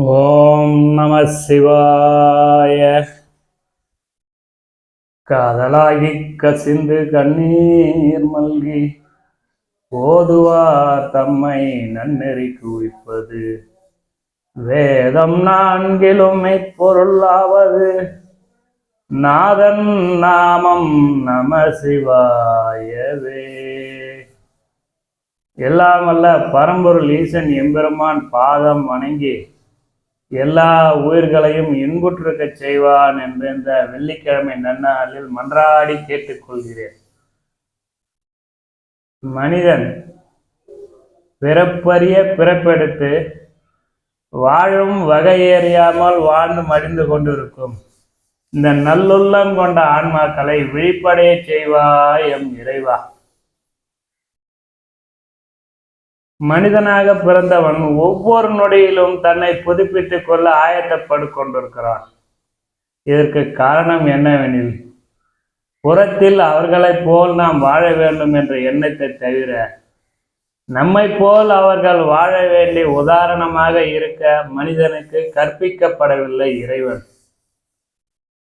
ஓம் நம சிவாய. காதலாகி கசிந்து கண்ணீர் மல்கி ஓதுவார் தம்மை நன்னெறி குவிப்பது. வேதம் நான்கிலும் பொருளாவது நாதன் நாமம் நம சிவாயவே. எல்லாம் வல்ல பரம்பொருள் ஈசன் எம்பெருமான் பாதம் வணங்கி எல்லா உயிர்களையும் இன்புற்றிருக்கச் செய்வான் என்று இந்த வெள்ளிக்கிழமை நன்னாளில் மன்றாடி கேட்டுக்கொள்கிறேன். மனிதன் பிறப்பரிய பிறப்பெடுத்து வாழும் வகையறியாமல் வாழ்ந்து மடிந்து கொண்டிருக்கும். இந்த நல்லுள்ளம் கொண்ட ஆன்மாக்களை விழிப்படைய செய்வாய் எம் இறைவா. மனிதனாக பிறந்தவன் ஒவ்வொரு நொடியிலும் தன்னை புதுப்பித்துக் கொள்ள ஆயத்தப்படு கொண்டிருக்கிறான். இதற்கு காரணம் என்னவெனில் புறத்தில் அவர்களைப் போல் நாம் வாழ வேண்டும் என்ற எண்ணத்தை தவிர நம்மை போல் அவர்கள் வாழ வேண்டிய உதாரணமாக இருக்க மனிதனுக்கு கற்பிக்கப்படவில்லை இறைவன்.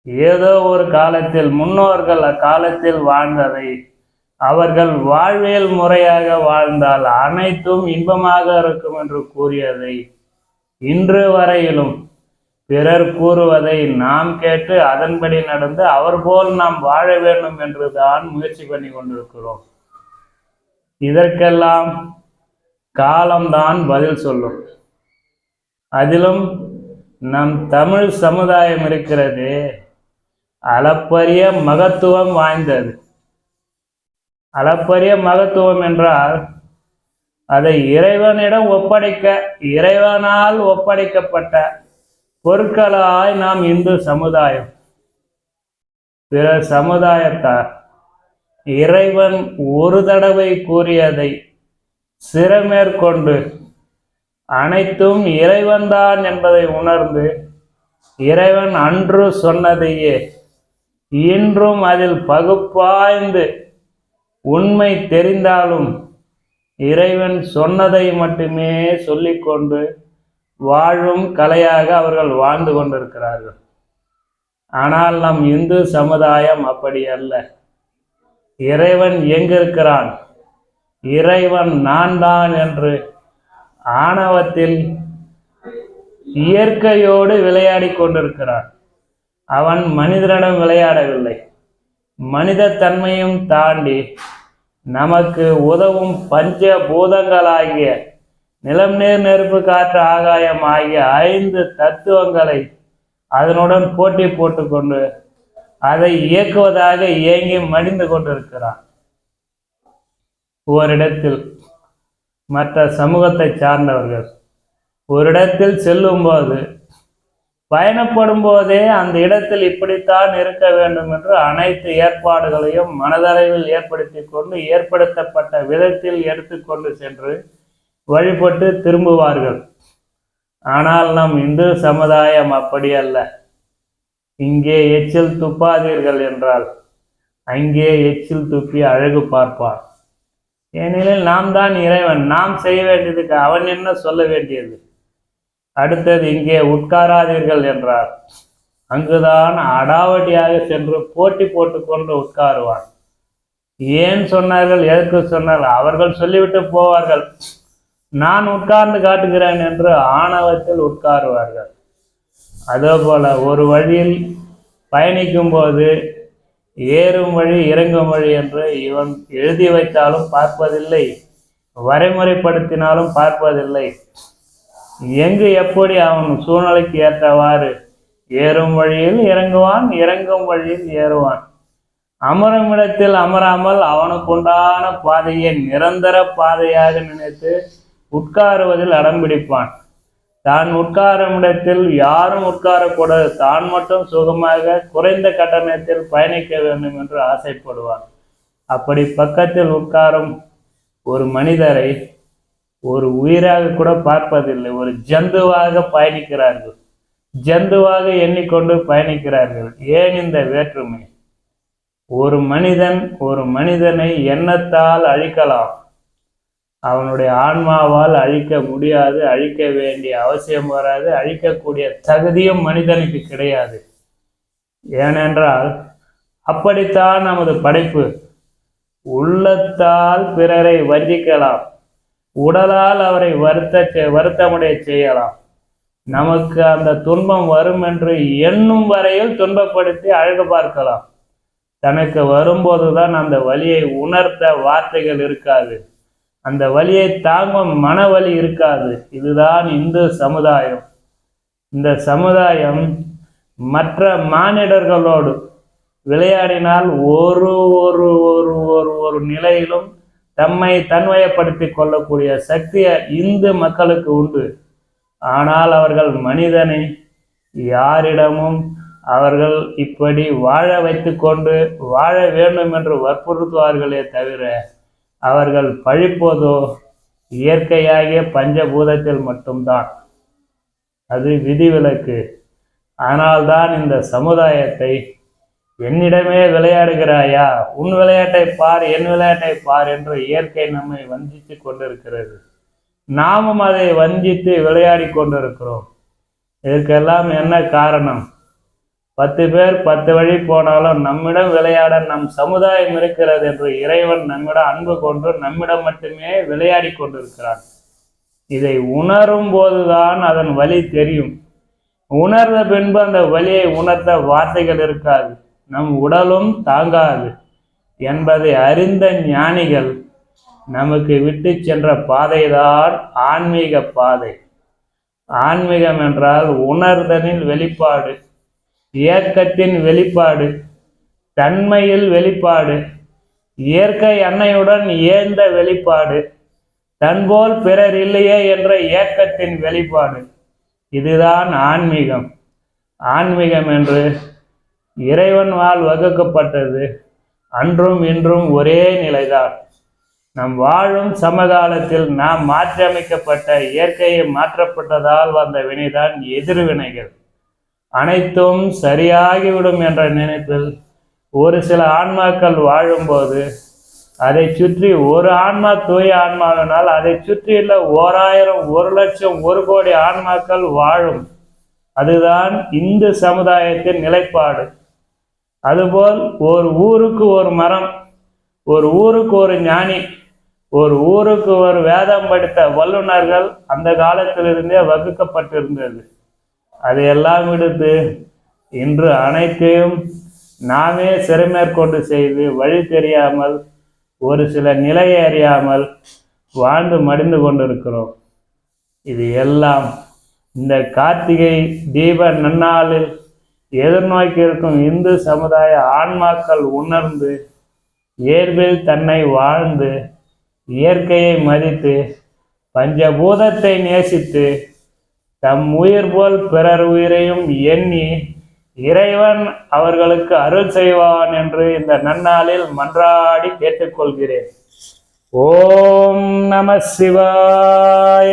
ஏதோ ஒரு காலத்தில் முன்னோர்கள் அக்காலத்தில் வாழ்ந்ததை அவர்கள் வாழ்வியல் முறையாக வாழ்ந்தால் அனைத்தும் இன்பமாக இருக்கும் என்று கூறியதை இன்று வரையிலும் பிறர் கூறுவதை நாம் கேட்டு அதன்படி நடந்து அவர் போல் நாம் வாழ வேண்டும் என்று தான் முயற்சி பண்ணி கொண்டிருக்கிறோம். இதற்கெல்லாம் காலம்தான் பதில் சொல்லும். அதிலும் நம் தமிழ் சமுதாயம் இருக்கிறது. அளப்பரிய மகத்துவம் வாய்ந்தது. அளப்பரிய மகத்துவம் என்றால் அதை இறைவனிடம் ஒப்படைக்க இறைவனால் ஒப்படைக்கப்பட்ட பொருட்களாய் நாம் இந்து சமுதாயம். பிற சமுதாயத்தார் இறைவன் ஒரு தடவை கூறியதை சிறமேற்கொண்டு அனைத்தும் இறைவன்தான் என்பதை உணர்ந்து இறைவன் அன்று சொன்னதையே இன்றும் அதில் பகுப்பாய்ந்து உண்மை தெரிந்தாலும் இறைவன் சொன்னதை மட்டுமே சொல்லிக்கொண்டு வாழும் கலையாக அவர்கள் வாழ்ந்து கொண்டிருக்கிறார்கள். ஆனால் நம் இந்து சமுதாயம் அப்படி அல்ல. இறைவன் எங்கிருக்கிறான்? இறைவன் நான் தான் என்று ஆணவத்தில் இயற்கையோடு விளையாடி கொண்டிருக்கிறான். அவன் மனிதனிடம் விளையாடவில்லை. மனித தன்மையும் தாண்டி நமக்கு உதவும் பஞ்ச பூதங்களாகிய நிலம் நீர் நெருப்பு காற்று ஆகாயம் ஆகிய ஐந்து தத்துவங்களை அதனுடன் போட்டி போட்டுக்கொண்டு அதை இயக்குவதாக இயங்கி மடிந்து கொண்டிருக்கிறான். ஓரிடத்தில் மற்ற சமூகத்தை சார்ந்தவர்கள் ஒரு இடத்தில் செல்லும்போது பயணப்படும் போதே அந்த இடத்தில் இப்படித்தான் இருக்க வேண்டும் என்று அனைத்து ஏற்பாடுகளையும் மனதளவில் ஏற்படுத்தி கொண்டு ஏற்படுத்தப்பட்ட விதத்தில் எடுத்துக்கொண்டு சென்று வழிபட்டு திரும்புவார்கள். ஆனால் நம் இந்து சமுதாயம் அப்படி அல்ல. இங்கே எச்சில் துப்பாதீர்கள் என்றால் அங்கே எச்சில் துப்பி அழகு பார்ப்பான். ஏனெனில் நாம் தான் இறைவன். நாம் செய்ய வேண்டியதுக்கு அவன் என்ன சொல்ல வேண்டியது? அடுத்தது இங்கே உட்காராதீர்கள் என்றார். அங்குதான் அடாவடியாக சென்று போட்டி போட்டுக்கொண்டு உட்காருவான். ஏன் சொன்னார்கள்? எதற்கு சொன்னார்கள்? அவர்கள் சொல்லிவிட்டு போவார்கள். நான் உட்கார்ந்து காட்டுகிறேன் என்று ஆணவத்தில் உட்காருவார்கள். அதே போல ஒரு வழியில் பயணிக்கும் போது ஏறும் வழி இறங்கும் வழி என்று இவன் எழுதி வைத்தாலும் பார்ப்பதில்லை. வரைமுறைப்படுத்தினாலும் பார்ப்பதில்லை. எங்கு எப்படி அவன் சூழ்நிலைக்கு ஏற்றவாறு ஏறும் வழியில் இறங்குவான் இறங்கும் வழியில் ஏறுவான். அமரும் இடத்தில் அமராமல் அவனுக்குண்டான பாதையை நிரந்தர பாதையாக நினைத்து உட்காருவதில் அடம்பிடிப்பான் தான் உட்காரும் இடத்தில் யாரும் உட்காரக்கூடாது. தான் மட்டும் சுகமாக குறைந்த கட்டணத்தில் பயணிக்க வேண்டும் என்று ஆசைப்படுவான். அப்படி பக்கத்தில் உட்காரும் ஒரு மனிதரை ஒரு உயிராக கூட பார்ப்பதில்லை ஒரு ஜந்துவாக பயணிக்கிறார்கள். ஜந்துவாக எண்ணிக்கொண்டு பயணிக்கிறார்கள். ஏன் இந்த வேற்றுமை? ஒரு மனிதன் ஒரு மனிதனை எண்ணத்தால் அழிக்கலாம். அவனுடைய ஆன்மாவால் அழிக்க முடியாது அழிக்க வேண்டிய அவசியம் வராது அழிக்கக்கூடிய தகுதியும் மனிதனுக்கு கிடையாது. ஏனென்றால் அப்படித்தான் நமது படைப்பு. உள்ளத்தால் பிறரை வஞ்சிக்கலாம். உடலால் அவரை வருத்த செ- வருத்தமுடைய செய்யலாம். நமக்கு அந்த துன்பம் வரும் என்று எண்ணும் வரையில் துன்பப்படுத்தி அழகு பார்க்கலாம். தனக்கு வரும்போதுதான் அந்த வலியை உணர்த்த வார்த்தைகள் இருக்காது. அந்த வலியை தாங்கும் மனவலி இருக்காது. இதுதான் இந்து சமுதாயம். இந்த சமுதாயம் மற்ற மானிடர்களோடு விளையாடினால் ஒரு ஒரு ஒரு ஒரு ஒரு நிலையிலும் தம்மை தன்வயப்படுத்தி கொள்ளக்கூடிய சக்தியை இந்து மக்களுக்கு உண்டு. ஆனால் அவர்கள் மனிதனை யாரிடமும் அவர்கள் இப்படி வாழ வைத்துக்கொண்டு வாழ வேண்டும் என்று வற்புறுத்துவார்களே தவிர அவர்கள் பழிப்போதோ இயற்கையாகிய பஞ்சபூதத்தில் மட்டும்தான். அது விதிவிலக்கு. ஆனால்தான் இந்த சமுதாயத்தை என்னிடமே விளையாடுகிறாயா? உன் விளையாட்டை பார் என் விளையாட்டை பார் என்று இயற்கை நம்மை வஞ்சித்து கொண்டிருக்கிறது. நாமும் அதை வஞ்சித்து விளையாடி கொண்டிருக்கிறோம். இதற்கெல்லாம் என்ன காரணம்? பத்து பேர் பத்து வழி போனாலும் நம்மிடம் விளையாட நம் சமுதாயம் இருக்கிறது என்று இறைவன் நம்மிடம் அன்பு கொண்டு நம்மிடம் மட்டுமே விளையாடி கொண்டிருக்கிறான். இதை உணரும் போதுதான் அதன் வழி தெரியும். உணர்ந்த பின்பு அந்த வழியை உணர்த்த வார்த்தைகள் இருக்காது. நம் உடலும் தாங்காது என்பதை அறிந்த ஞானிகள் நமக்கு விட்டு சென்ற பாதைதான் ஆன்மீக பாதை. ஆன்மீகம் என்றால் உணர்தலின் வெளிப்பாடு இயக்கத்தின் வெளிப்பாடு தன்மையில் வெளிப்பாடு இயற்கை அன்னையுடன் இயந்த வெளிப்பாடு தன்போல் பிறர் இல்லையே என்ற ஏக்கத்தின் வெளிப்பாடு. இதுதான் ஆன்மீகம். ஆன்மீகம் என்று இறைவன்வால் வகுக்கப்பட்டது அன்றும் இன்றும் ஒரே நிலைதான். நம் வாழும் சமகாலத்தில் நாம் மாற்றியமைக்கப்பட்ட இயற்கையை மாற்றப்பட்டதால் வந்த வினைதான் எதிர்வினைகள். அனைத்தும் சரியாகிவிடும் என்ற நினைப்பில் ஒரு சில ஆன்மாக்கள் வாழும்போது அதை சுற்றி ஒரு ஆன்மா தூய ஆன்மாவினால் அதை சுற்றியுள்ள ஓராயிரம் ஒரு லட்சம் ஒரு கோடி ஆன்மாக்கள் வாழும். அதுதான் இந்து சமுதாயத்தின் நிலைப்பாடு. அதுபோல் ஒரு ஊருக்கு ஒரு மரம் ஒரு ஊருக்கு ஒரு ஞானி ஒரு ஊருக்கு ஒரு வேதம் படித்த வல்லுநர்கள் அந்த காலத்திலிருந்தே வகுக்கப்பட்டிருந்தது. அதையெல்லாம் விடுத்து இன்று அனைத்தையும் நாமே சிறுமேற்கொண்டு செய்து வழி தெரியாமல் ஒரு சில நிலையை அறியாமல் வாழ்ந்து மடிந்து கொண்டிருக்கிறோம். இது எல்லாம் இந்த கார்த்திகை தீப நன்னாளில் எதிர்நோக்கி இருக்கும் இந்து சமுதாய ஆன்மாக்கள் உணர்ந்து இயல்பில் தன்னை வாழ்ந்து இயற்கையை மதித்து பஞ்சபூதத்தை நேசித்து தம் உயிர் போல் பிறர் உயிரையும் எண்ணி இறைவன் அவர்களுக்கு அருள் செய்வான் என்று இந்த நன்னாளில் மன்றாடி கேட்டுக்கொள்கிறேன். ஓம் நம சிவாய.